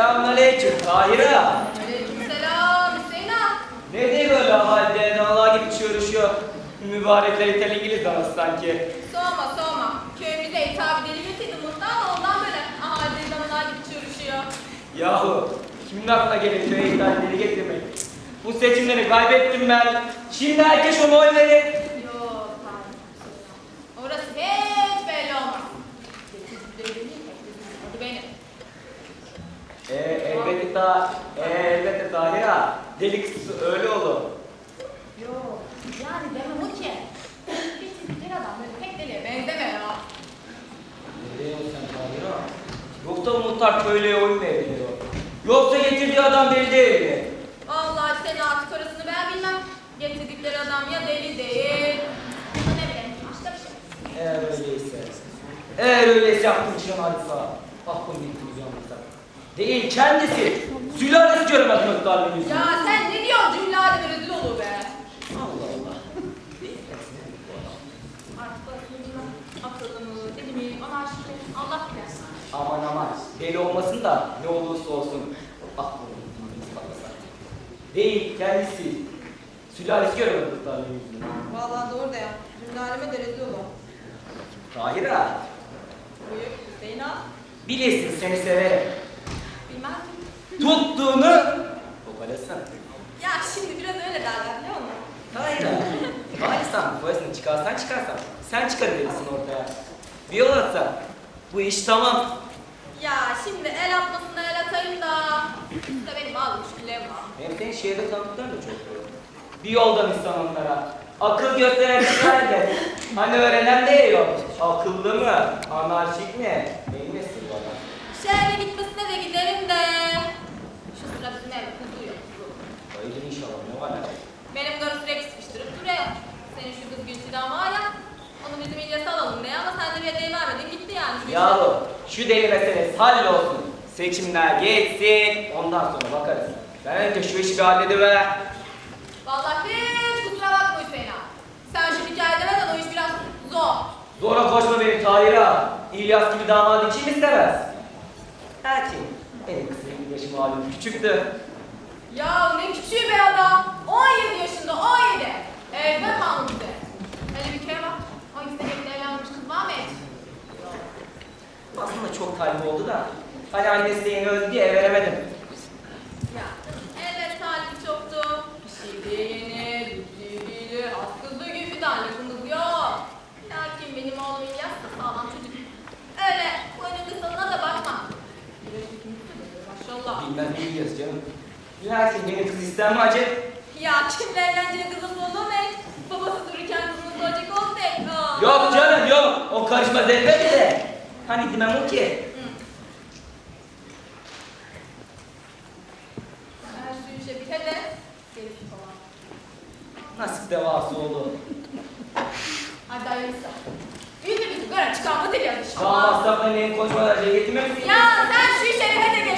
Selamünaleyküm Tahira. Aleykümselam Hüseyin ağa. Ne diye böyle halde dağlar gibi çığırışıyor. Mübarekler İtal İngiliz danası sanki. Soğuma soğuma. Köyümüze hitap getirdi muhtar ondan böyle ahali danalar gibi çığırışıyor. Yahu kimin aklına gelir köye İtalyanları getirmek? Bu seçimleri kaybettim ben. Şimdi herkes ona oy verir. Yok tanrım Hüseyin ağa. Orası hiç belli olmaz. Getirdikleri benim, adı benim. Ee, ta, ee, elbette Tahira. Deli kızı öyle olur. Yok yani demem o ki. Getirdikleri adam böyle pek deliye benzemiyor ya. Nereye sen Tahira? Yoksa muhtar köylüye veriyor? Yoksa getirdiği adam deli değil mi? Vallahi senin artık orasını ben bilmem. Getirdikleri adam ya deli değil. Ya ne bileyim başka bir şey. Eğer öyleyse. Eğer öyleyse çıkan hadisa. Aklım gitti yalnızlar. Değil kendisi. Sülalesi göremez muhtarlığın yüzünü. Ya sen ne diyorsun cümle alemi rezil olur be. Allah Allah. Artık orasını bilmem. Akıllı mı, deli mi, anarşik mi, Allah bilir. Aman aman. Deli olmasın da ne olursa olsun. Patlasın. Değil kendisi. Sülalesi göremez muhtarlığın yüzünü. Vallahi doğru da ya. Cümle aleme de rezil olur. Tahira. Buyur Hüseyin ağa. Bilirsin seni severim. Bilmez mi? Tuttuğunu kopalasın. Ya şimdi biraz öyle derler biliyor musun? Tahira. Halisan boyasını çıkarsan çıkarsan. Sen çıkarabilirsin ortaya. Bir yol atsan. Bu iş tamam. Ya şimdi el atmasına el atayım da. İşte benim ağzım şükürlerim var. Hem senin şehirde tanıdıkların da çok var. Bir yoldan insan onlara. Akıl gösterenler de. Hani öğrenen de yok. Akıllı mı? Anarşik mi? Benim nesil bana. Şehre gitmesine de giderim de. Şu sıra bizim ev kuzu yok. kuzu. Bayılır inşallah ne var? Benim karı sürekli sıkıştırıp duruyor. Senin şu kız Gülçin'den var ya. Onu bizim İlyas'a alalım diye ama sen de bir hediye vermedin gitti yani. Şu Yahu şu deli meselesi hallolsun. Seçimler geçsin. Ondan sonra bakarız. Ben önce şu işi bir hallediver. Vallahi hiç kusura bakma Hüseyin ağa. Sen şu hikaye demeden o iş biraz zor. Zora koşma benim Tahir'a. İlyas gibi damadı kim istemez? Erkin. Benim kızım yaşı malum küçüktü. Ya ne küçüğü be adam. 17 yaşında 17. Evde kalmıştı. Hele bir kere bak. 12 senelik evlenmiş kız var mı hiç? Aslında çok talip oldu da. Hani annesi yeni öldü diye veremedim. Ya evet talibi çoktu. Pişirdi yeni, düdüğüydü, az kızdı gibi bir tane kız yok. Lakin benim oğlum İlyas da sağlam çocuk. Öyle boynu kısalına da bakma. Güreş hükümlüsü de maşallah. İlyas canım. Erkin yeni kız ister mi acı? Ya kimle evleneceğin kızı olur? Babası dururken kızını soracak olsaydı. Yok canım yok. O karışmaz elbette de. Hani demem o ki. Her şu işe bir hele. Gelip falan. Nasip devası oldu. Hadi hayırlısı. Büyük bir sigara çıkarma deli yarış. Daha masrafla neyin koşmalar şey getirmek mi? Ya sen şu işe hele de